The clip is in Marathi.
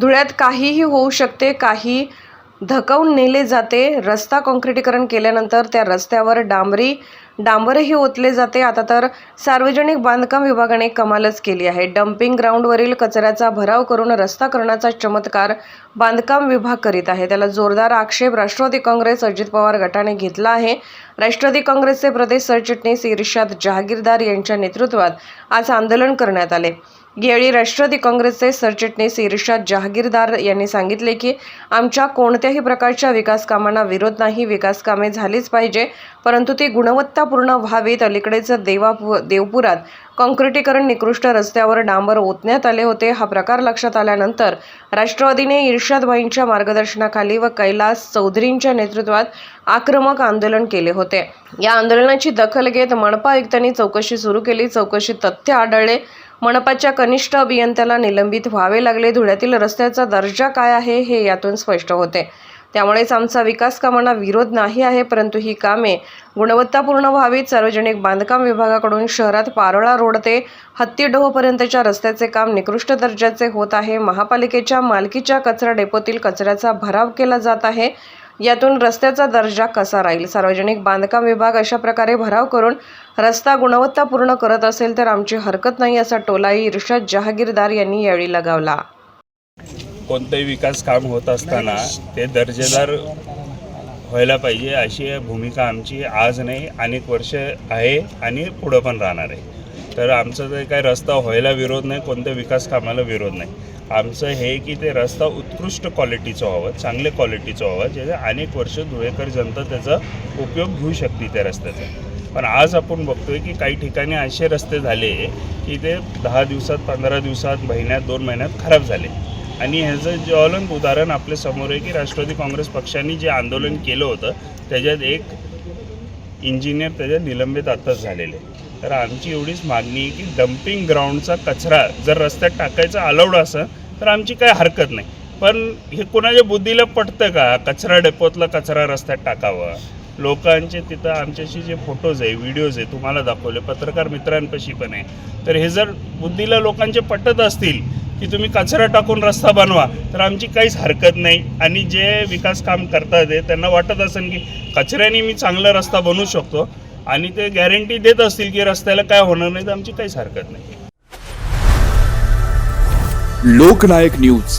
धुळ्यात काहीही होऊ शकते काही धकावून नेले जाते. रस्ता काँक्रिटीकरण केल्यानंतर त्या रस्त्यावर डांबरी डांबरही ओतले जाते. आता तर सार्वजनिक बांधकाम विभागाने कमालच केली आहे. डम्पिंग ग्राउंडवरील कचऱ्याचा भराव करून रस्ता करण्याचा चमत्कार बांधकाम विभाग करीत आहे. त्याला जोरदार आक्षेप राष्ट्रवादी काँग्रेस अजित पवार गटाने घेतला आहे. राष्ट्रवादी काँग्रेसचे प्रदेश सरचिटणीस इर्शाद जहागीरदार यांच्या नेतृत्वात आज आंदोलन करण्यात आले. यावेळी राष्ट्रवादी काँग्रेसचे सरचिटणीस इर्शाद जहागीरदार यांनी सांगितले की आमच्या कोणत्याही प्रकारच्या विकास कामांना विरोध नाही. विकास कामे झालीच पाहिजे परंतु ती पूर्ण व्हावीत. अलीकडेच देवापु देवपुरात काँक्रिटीकरण निकृष्ट रस्त्यावर डांबर ओतण्यात आले होते. हा प्रकार लक्षात आल्यानंतर राष्ट्रवादीने इर्षादभाईंच्या मार्गदर्शनाखाली व कैलास चौधरींच्या नेतृत्वात आक्रमक आंदोलन केले होते. या आंदोलनाची दखल घेत मनपा आयुक्तांनी चौकशी सुरू केली. चौकशीत तथ्य आढळले. मनपाच्या कनिष्ठ अभियंत्याला निलंबित व्हावे लागले. धुळ्यातील रस्त्याचा दर्जा काय आहे हे यातून स्पष्ट होते. त्यामुळेच आमचा विकास कामांना विरोध नाही आहे परंतु ही कामे गुणवत्तापूर्ण व्हावीत. सार्वजनिक बांधकाम विभागाकडून शहरात पारोळा रोड ते हत्तीडोहपर्यंतच्या रस्त्याचे काम निकृष्ट दर्जाचे होत आहे. महापालिकेच्या मालकीच्या कचरा डेपोतील कचऱ्याचा भराव केला जात आहे. यातून रस्त्याचा दर्जा कसा राहील? सार्वजनिक बांधकाम विभाग अशा प्रकारे भराव करून रस्ता गुणवत्तापूर्ण करत असेल तर आमची हरकत नाही असा टोलाही इर्षाद जहागीरदार यांनी यावेळी लगावला. कोणतंही विकास काम होत असताना ते दर्जेदार व्हायला पाहिजे अशी भूमिका आमची आज नाही अनेक वर्ष आहे आणि पुढं पण राहणार आहे. तर आमचं जे काय रस्ता व्हायला विरोध नाही कोणत्या विकास कामाला विरोध नाही. आमचं हे की ते रस्ता उत्कृष्ट क्वालिटीचं व्हावं चांगले क्वालिटीचं व्हावं जे अनेक वर्ष धुळेकर जनता त्याचा उपयोग घेऊ शकते त्या रस्त्याचा. पण आज आपण बघतोय की काही ठिकाणी असे रस्ते झाले की ते दहा दिवसात पंधरा दिवसात महिन्यात दोन महिन्यात खराब झाले. आणि ह्याचं ज्वलंत उदाहरण आपल्यासमोर आहे की राष्ट्रवादी काँग्रेस पक्षाने जे आंदोलन केलं होतं त्याच्यात एक इंजिनियर त्याच्यात निलंबित आत्ताच झालेले तर आमची एवढीच मागणी आहे की डम्पिंग ग्राउंडचा कचरा जर रस्त्यात टाकायचा अलाउड असं तर आमची काय हरकत नाही. पण हे कोणाच्या बुद्धीला पटतं का? कचरा डेपोतला कचरा रस्त्यात टाकावा. लोकांचे तिथं आमच्याशी जे फोटोज आहे व्हिडिओज आहे तुम्हाला दाखवले पत्रकार मित्रांपाशी पण आहे. तर हे जर बुद्धीला लोकांचे पटत असतील की तुम्ही कचरा टाकून रस्ता बनवा. तर आमची काहीच हरकत नाही. आणि जे विकास काम करतात आहे त्यांना वाटत असेल की कचऱ्याने मी चांगला रस्ता बनवू शकतो. आणि ते गॅरंटी देत असतील की रस्त्याला काय होणार नाही तर आमची काहीच हरकत नाही. लोकनायक न्यूज.